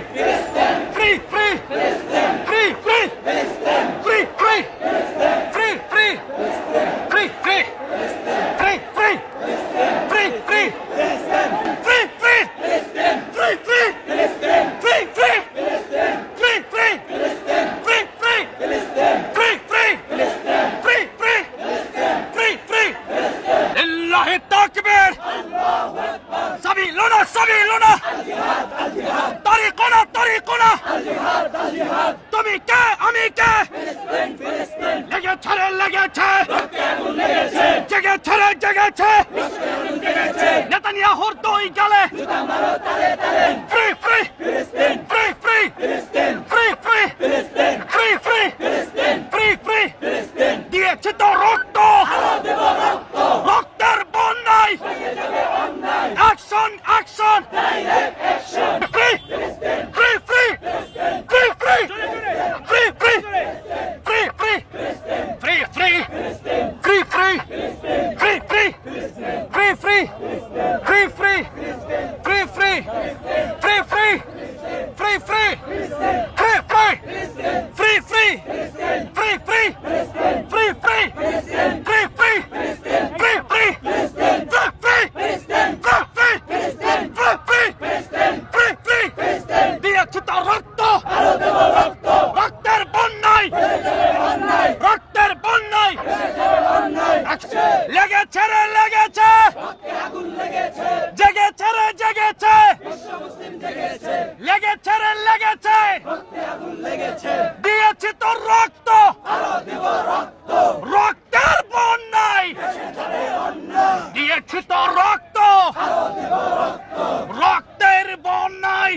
兵。takbir! Sabiluna, Sabiluna! Tariquna, Tariquna! তুমি কে আমি কে লেগে ছেড়ে লেগেছে জেগে ছেড়ে জেগেছে নেতানিয়াহুর দুই গালে free action! Free! Free, free! Free, free! Free, free! Free, free! Free, free! Free, free! Free, free! Free, free! Free, free! Free, free! Free, free! Free, free! জেগেছে। লেগেছে রে লেগেছে। দিয়েছি তোর রক্ত। রক্তের বন্যায় দিয়েছি তোর রক্ত। রক্তের বন্যায়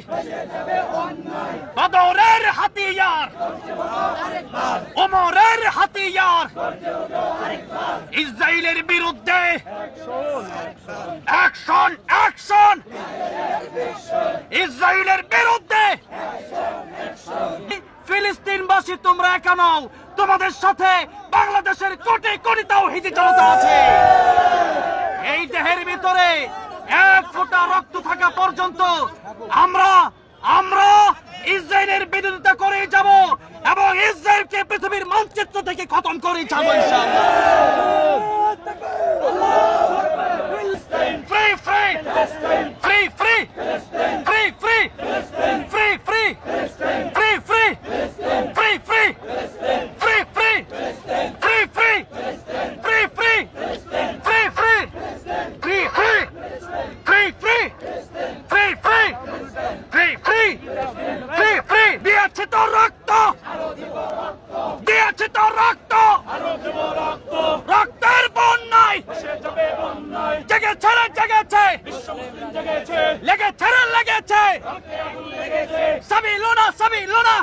হাতিয়ার। ওমরের হাতিয়ার। ইসরায়েলের বিরুদ্ধে অ্যাকশন অ্যাকশন। ইসরায়েলের বিরুদ্ধে ফিলিস্তিনবাসী, তোমরা একা তোমাদের সাথে বাংলাদেশের কোটি কোটি তাওহিদি জনতা আছে। এই দেহের ভিতরে এক ফোঁটা রক্ত থাকা পর্যন্ত আমরা আমরা ইসরায়েলের বিরোধিতা করে যাব এবং ইসরায়েলকে পৃথিবীর মানচিত্র থেকে খতম করে যাব ইনশাআল্লাহ। লেগেছে। লেগেছে সবই লোনা সবই লোনা